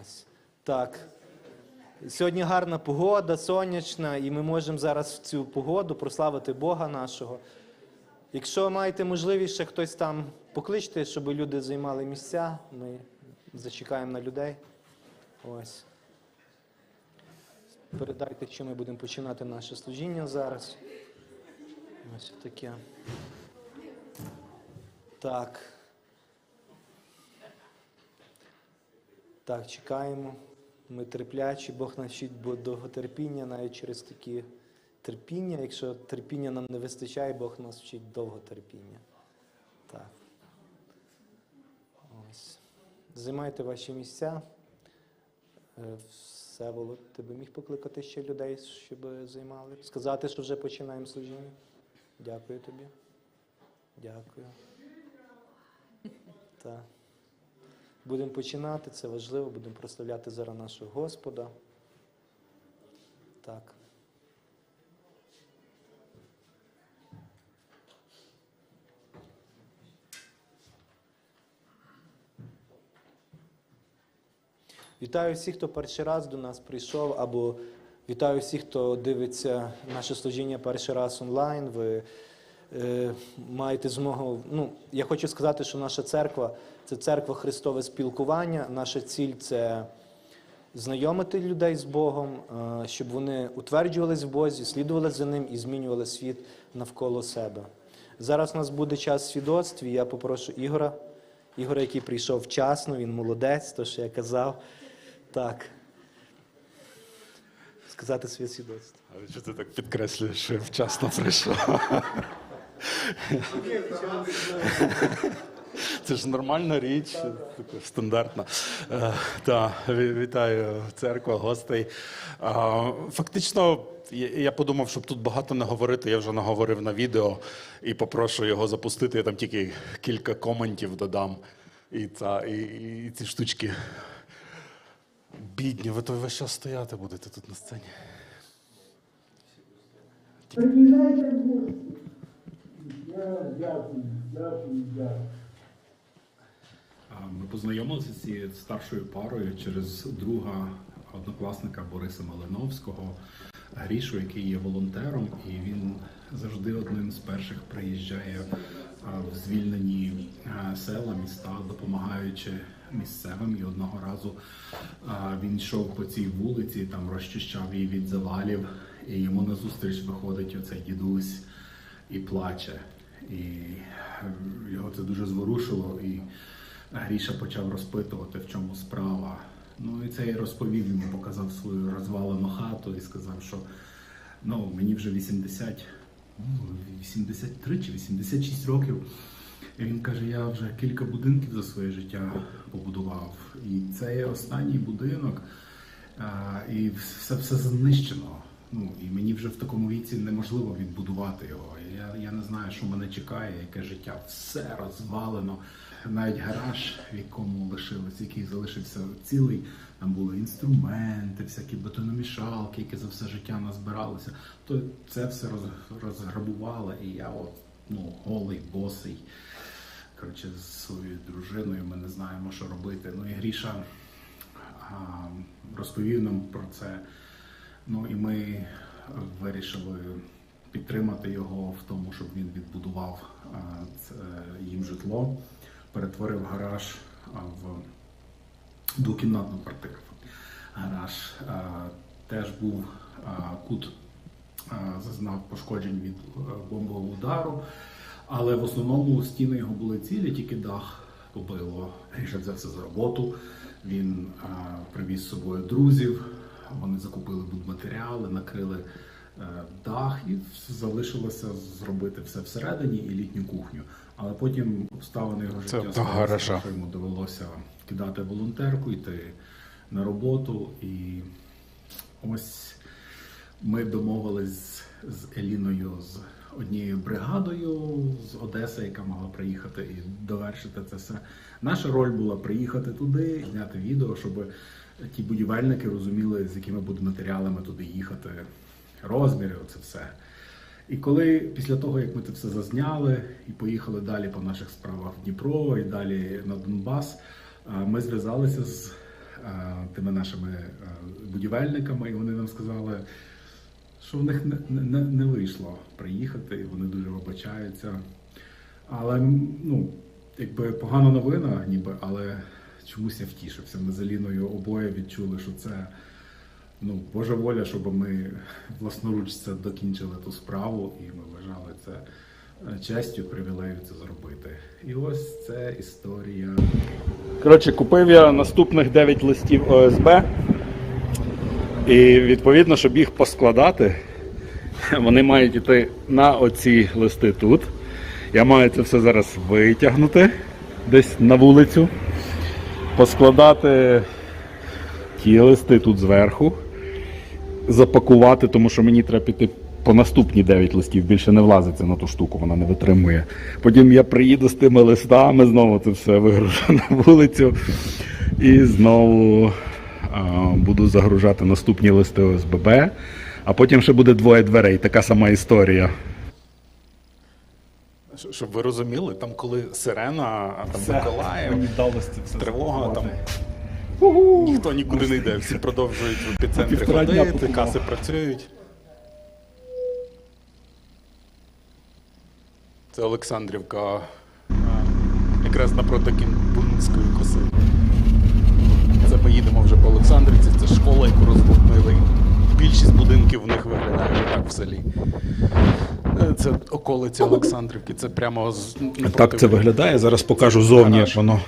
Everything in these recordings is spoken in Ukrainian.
Ось. Так. Сьогодні гарна погода, сонячна, і ми можемо зараз в цю погоду прославити Бога нашого. Якщо маєте можливість, ще хтось там покличте, щоб люди займали місця, ми зачекаємо на людей. Ось. Передайте, що ми будемо починати наше служіння зараз. Ось таке. Так. Так, чекаємо. Ми терплячі, Бог навчить довготерпіння навіть через такі терпіння. Якщо терпіння нам не вистачає, Бог нас вчить довготерпіння. Так. Ось. Займайте ваші місця. Е, Всеволод, ти би міг покликати ще людей, щоб займали? Сказати, що вже починаємо служіння? Дякую тобі. Дякую. Так. Будемо починати, це важливо, будемо прославляти зараз нашого Господа. Так. Вітаю всіх, хто перший раз до нас прийшов, або вітаю всіх, хто дивиться наше служіння перший раз онлайн. Ви маєте змогу. Ну, я хочу сказати, що наша церква це церква Христове спілкування. Наша ціль це знайомити людей з Богом, е, щоб вони утверджувались в Бозі, слідували за ним і змінювали світ навколо себе. Зараз у нас буде час свідоцтв, і я попрошу Ігора. Ігора, який прийшов вчасно, він молодець, то що я казав. Так. Сказати своє свідоцтво. А що ти так підкреслюєш, що вчасно прийшов? Це ж нормальна річ, стандартна. Е, Та, вітаю церква, гостей. Фактично, я подумав, щоб тут багато не говорити. Я вже наговорив на відео і попрошу його запустити. Я там тільки кілька коментів додам. І, та, і, і ці штучки. Бідні, ви то весь час стояти будете тут на сцені. Я Ми познайомилися з цією старшою парою через друга однокласника Бориса Малиновського, Грішу, який є волонтером, і він завжди одним з перших приїжджає в звільнені села, міста, допомагаючи місцевим. І одного разу він йшов по цій вулиці, там розчищав її від завалів, і йому назустріч виходить оцей дідусь і плаче. І його це дуже зворушило. І Гріша почав розпитувати, в чому справа. Ну і цей розповів йому, показав свою розвалену хату і сказав, що ну, мені вже 80, ну, 83 чи 86 років. І він каже: я вже кілька будинків за своє життя побудував. І це є останній будинок, і все, все знищено. Ну і мені вже в такому віці неможливо відбудувати його. Я, я не знаю, що мене чекає, яке життя. Все розвалено. Навіть гараж, в якому лишилось, який залишився цілий. Там були інструменти, всякі бетономішалки, які за все життя назбиралися. То це все роз, розграбували, і я от ну голий, босий. Коротше, з своєю дружиною ми не знаємо, що робити. Ну і Гріша а, розповів нам про це. Ну і ми вирішили підтримати його в тому, щоб він відбудував їм житло, перетворив гараж в двокімнатну квартиру. Гараж теж був кут, зазнав пошкоджень від е, бомбового удару, але в основному стіни його були цілі, тільки дах побило. Взяв це за роботу. Він привіз з собою друзів. Вони закупили будматеріали, накрили е, дах і залишилося зробити все всередині і літню кухню. Але потім обставини його Це життя склалися, що йому довелося кидати волонтерку, йти на роботу. І ось ми домовились з Еліною з однією бригадою з Одеси, яка могла приїхати і довершити це все. Наша роль була приїхати туди, зняти відео, щоб ті будівельники розуміли, з якими будматеріалами туди їхати, розміри, оце все. І коли після того, як ми це все зазняли і поїхали далі по наших справах в Дніпро і далі на Донбас, ми зв'язалися з тими нашими будівельниками, і вони нам сказали, що в них не, не, не вийшло приїхати, і вони дуже вибачаються. Але ну, якби погана новина, ніби, але чомусь я втішився. Ми з Аліною обоє відчули, що це ну, Божа воля, щоб ми власноруч це докінчили ту справу, і ми вважали це е, честю, привілею це зробити. І ось це історія. Коротше, купив я наступних 9 листів ОСБ. І відповідно, щоб їх поскладати, вони мають йти на оці листи тут. Я маю це все зараз витягнути десь на вулицю, поскладати ті листи тут зверху, запакувати, тому що мені треба піти по наступні 9 листів, більше не влазиться на ту штуку, вона не витримує. Потім я приїду з тими листами, знову це все вигружу на вулицю і знову а, буду загружати наступні листи ОСББ. А потім ще буде двоє дверей, така сама історія. Щоб ви розуміли, там коли сирена, а там Миколаїв, тривога, там ніхто нікуди не йде, всі продовжують в епіцентрі Півтора дня ходити, покупав. каси працюють. Це Олександрівка, якраз напроти Кінбунської коси. Це ми їдемо вже по Олександрівці, це школа, яку розбудили. Більшість будинків в них виглядає так в селі. Е, Це околиці Олександрівки, це прямо з напроти Так це виглядає. Зараз покажу зовні, як воно.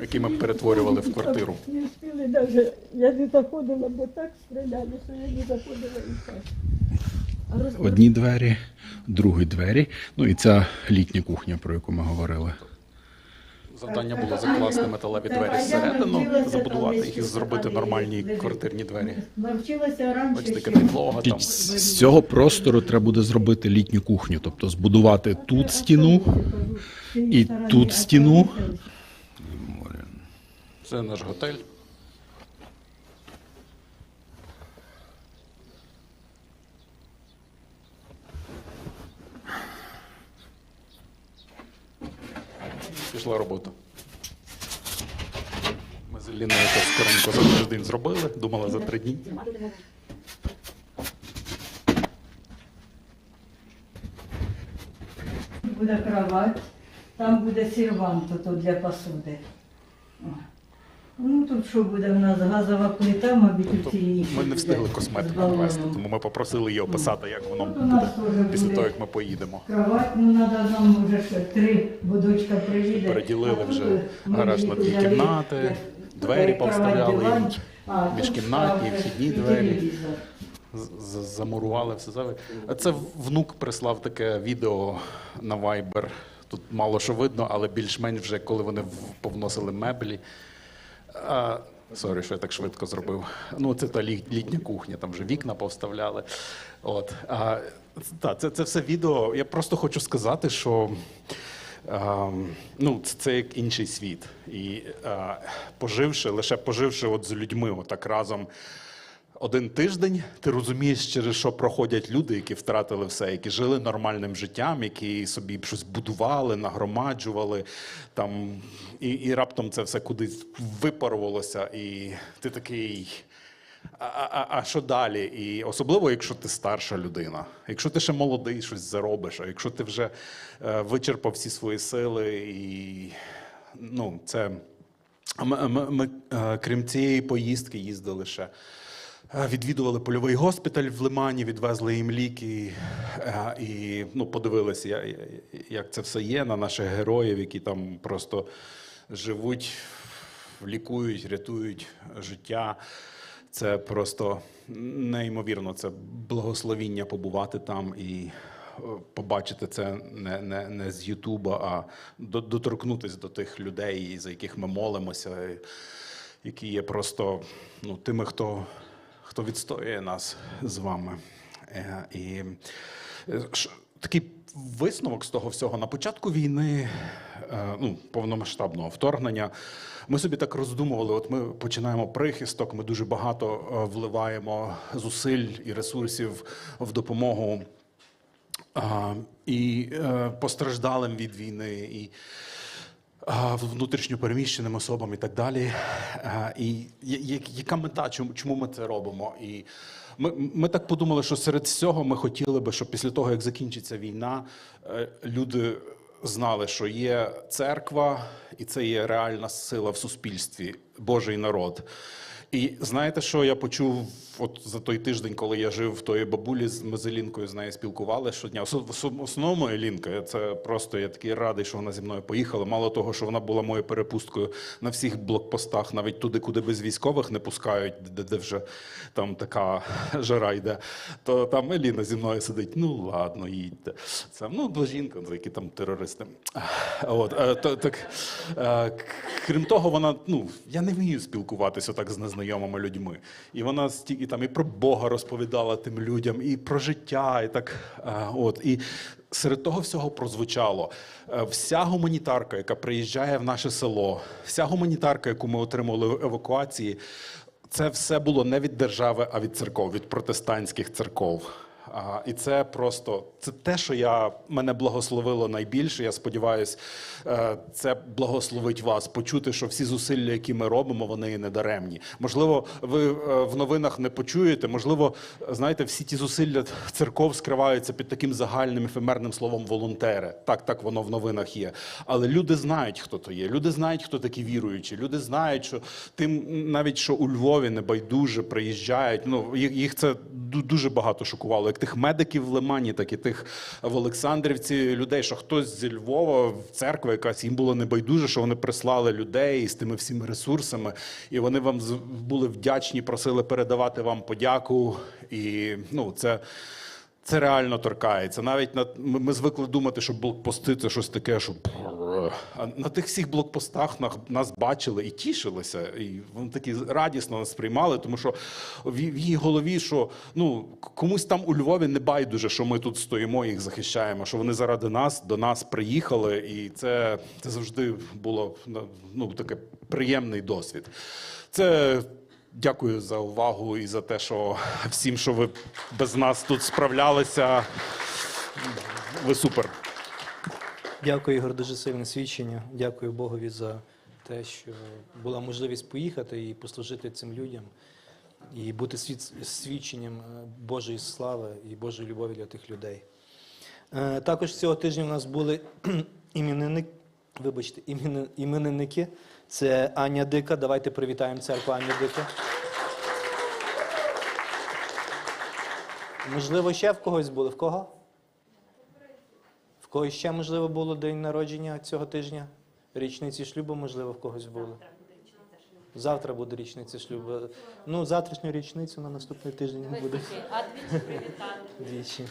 Які ми перетворювали в квартиру. Не успіли навіть, я не заходила, бо так стріляли, що я не заходила і так. Одні двері, другі двері. Ну і ця літня кухня, про яку ми говорили. Завдання було закласти металеві двері зсередину, забудувати їх і зробити нормальні квартирні двері. Бачите, яка підлога там. З з цього простору треба буде зробити літню кухню, тобто збудувати тут стіну і тут стіну. Це наш готель. Пішла робота. Ми з Ліною це скоренько за тиждень зробили, думала за три дні. Буде кровать, там буде сервант для посуди. Ну тут що буде в нас газова плита, мабуть, у цій Ми не встигли косметику навести, тому ми попросили її описати, як воно у нас буде теж після буде того, як ми поїдемо. Кровать, ну треба нам вже ще три будочка приїде. Переділили А тут вже ми гараж на дві взяли, кімнати, як двері кровать, повставляли диван, а тут міжкімнатні, вхідні і двері. телевізор. З- з- замурували все заве. А це внук прислав таке відео на Viber. Тут мало що видно, але більш-менш вже коли вони в- повносили меблі. А, Сорі, що я так швидко зробив. Ну, це та літня кухня, там вже вікна повставляли. От. А, та, це, це все відео. Я просто хочу сказати, що а, ну, це, як інший світ. І а, поживши, лише поживши от з людьми, отак разом один тиждень ти розумієш, через що проходять люди, які втратили все, які жили нормальним життям, які собі щось будували, нагромаджували там, і, і раптом це все кудись випарувалося, і ти такий. А, а, а що далі? І особливо, якщо ти старша людина, якщо ти ще молодий, щось заробиш, а якщо ти вже е, вичерпав всі свої сили, і ну, це Ми, ми, ми, е, крім цієї поїздки, їздили ще. Е, Відвідували польовий госпіталь в Лимані, відвезли їм ліки е, і ну, подивилися, як це все є на наших героїв, які там просто живуть, лікують, рятують життя. Це просто неймовірно. Це благословіння побувати там і е, побачити це не, не, не з Ютуба, а доторкнутися до тих людей, за яких ми молимося, які є просто ну, тими, хто, хто відстоює нас з вами. Е, І е, такий висновок з того всього на початку війни, е, ну, повномасштабного вторгнення. Ми собі так роздумували. От ми починаємо прихисток, ми дуже багато вливаємо зусиль і ресурсів в допомогу і постраждалим від війни. Внутрішньо переміщеним особам і так далі. І яка мета, чому, чому ми це робимо? І ми, ми так подумали, що серед всього ми хотіли би, щоб після того, як закінчиться війна, е, люди знали, що є церква, і це є реальна сила в суспільстві, Божий народ. І знаєте, що я почув от за той тиждень, коли я жив в тої бабулі з ми з нею спілкувалися щодня. В основному Елінка, це просто я такий радий, що вона зі мною поїхала. Мало того, що вона була моєю перепусткою на всіх блокпостах, навіть туди, куди без військових не пускають, де, де вже там така жара йде. То там Еліна зі мною сидить. Ну ладно, їдьте. Це ну бо жінка, які там терористи. От е, так е, крім того, вона ну я не вмію спілкуватися так з незнайомими людьми. І вона стільки там і про Бога розповідала тим людям, і про життя, і так. е, От і серед того всього прозвучало е, вся гуманітарка, яка приїжджає в наше село, вся гуманітарка, яку ми отримали в евакуації. Це все було не від держави, а від церков, від протестантських церков. А, і це просто це те, що я мене благословило найбільше. Я сподіваюся, це благословить вас. Почути, що всі зусилля, які ми робимо, вони є недаремні. Можливо, ви е, в новинах не почуєте. Можливо, знаєте, всі ті зусилля церков скриваються під таким загальним ефемерним словом волонтери. Так, так воно в новинах є. Але люди знають, хто то є. Люди знають, хто такі віруючі. Люди знають, що тим навіть що у Львові небайдуже приїжджають. Ну їх це дуже багато шокувало. Як тих медиків в Лимані, так і тих в Олександрівці людей, що хтось зі Львова, в церква якась їм було небайдуже, що вони прислали людей з тими всіми ресурсами, і вони вам були вдячні, просили передавати вам подяку. І ну це. Це реально торкається. Навіть на ми, звикли думати, що блокпости це щось таке, що на тих всіх блокпостах нас, бачили і тішилися, і вони такі радісно нас сприймали, тому що в, її голові, що ну комусь там у Львові не байдуже, що ми тут стоїмо їх захищаємо, що вони заради нас до нас приїхали, і це, це завжди було ну таке приємний досвід. Це Дякую за увагу і за те, що всім, що ви без нас тут справлялися. Ви супер. Дякую, Ігор, дуже сильне свідчення. Дякую Богові за те, що була можливість поїхати і послужити цим людям, і бути свід- свідченням е, Божої слави і Божої любові для тих людей. Е, Також цього тижня у нас були іменинники, вибачте, іменин- іменинники. Це Аня Дика. Давайте привітаємо церкву Ані Дика. Можливо, ще в когось були. В кого? В когось ще, можливо, було день народження цього тижня? Річниці шлюбу, можливо, в когось було. Завтра буде річниця шлюбу. Ну, завтрашню річницю на наступний тиждень не буде. А двічі привітати. Двічі.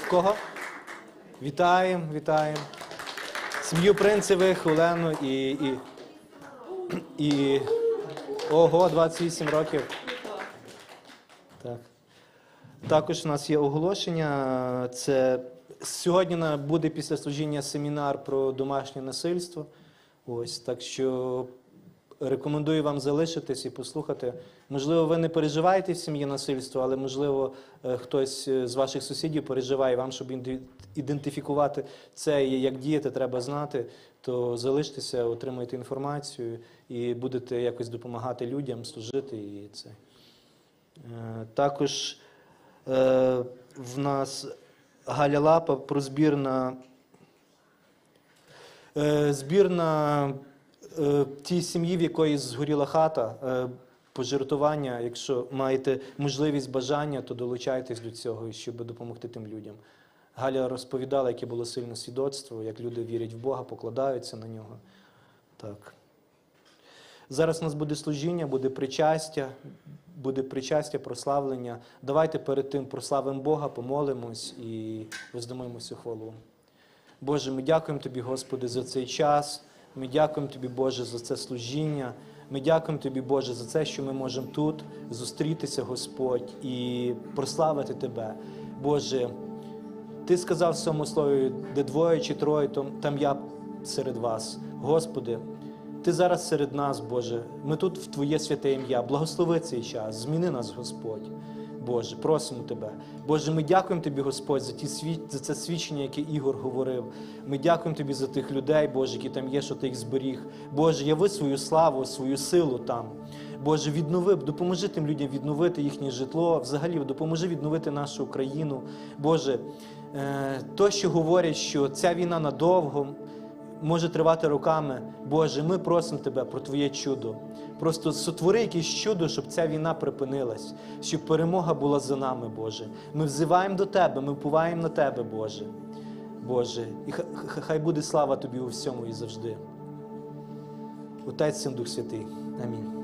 В кого? Вітаємо, вітаємо. Сім'ю принцевих, Олену і, і, і. Ого, 28 років. Так. Також у нас є оголошення. Це сьогодні буде після служіння семінар про домашнє насильство. Ось так що рекомендую вам залишитись і послухати. Можливо, ви не переживаєте в сім'ї насильство, але можливо е, хтось е, з ваших сусідів переживає вам, щоб ідентифікувати це і як діяти, треба знати. То залиштеся, отримуйте інформацію і будете якось допомагати людям служити і це. Е, Також в нас Галя Лапа про збір на е, збір на е, тій сім'ї, в якої згоріла хата, е, пожертвування. Якщо маєте можливість бажання, то долучайтесь до цього, щоб допомогти тим людям. Галя розповідала, яке було сильне свідоцтво, як люди вірять в Бога, покладаються на нього. Так. Зараз у нас буде служіння, буде причастя, буде причастя, прославлення. Давайте перед тим прославимо Бога, помолимось і йому всю хвалу. Боже, ми дякуємо Тобі, Господи, за цей час. Ми дякуємо Тобі, Боже, за це служіння. Ми дякуємо Тобі, Боже, за це, що ми можемо тут зустрітися, Господь, і прославити Тебе. Боже, Ти сказав в своєму слові, де двоє чи троє, там я серед вас. Господи, Ти зараз серед нас, Боже. Ми тут в Твоє святе ім'я. Благослови цей час, зміни нас, Господь. Боже, просимо Тебе. Боже, ми дякуємо Тобі, Господь, за ті свід... за це свідчення, яке Ігор говорив. Ми дякуємо Тобі за тих людей, Боже, які там є, що ти їх зберіг. Боже, яви свою славу, свою силу там. Боже, віднови, допоможи тим людям відновити їхнє житло, взагалі допоможи відновити нашу Україну. Боже, е, то, що говорять, що ця війна надовго може тривати роками. Боже, ми просимо Тебе про Твоє чудо. Просто сотвори якесь чудо, щоб ця війна припинилась, щоб перемога була за нами, Боже. Ми взиваємо до Тебе, ми впуваємо на Тебе, Боже. Боже, і ха- ха- хай буде слава Тобі у всьому і завжди. Отець Син Дух Святий. Амінь.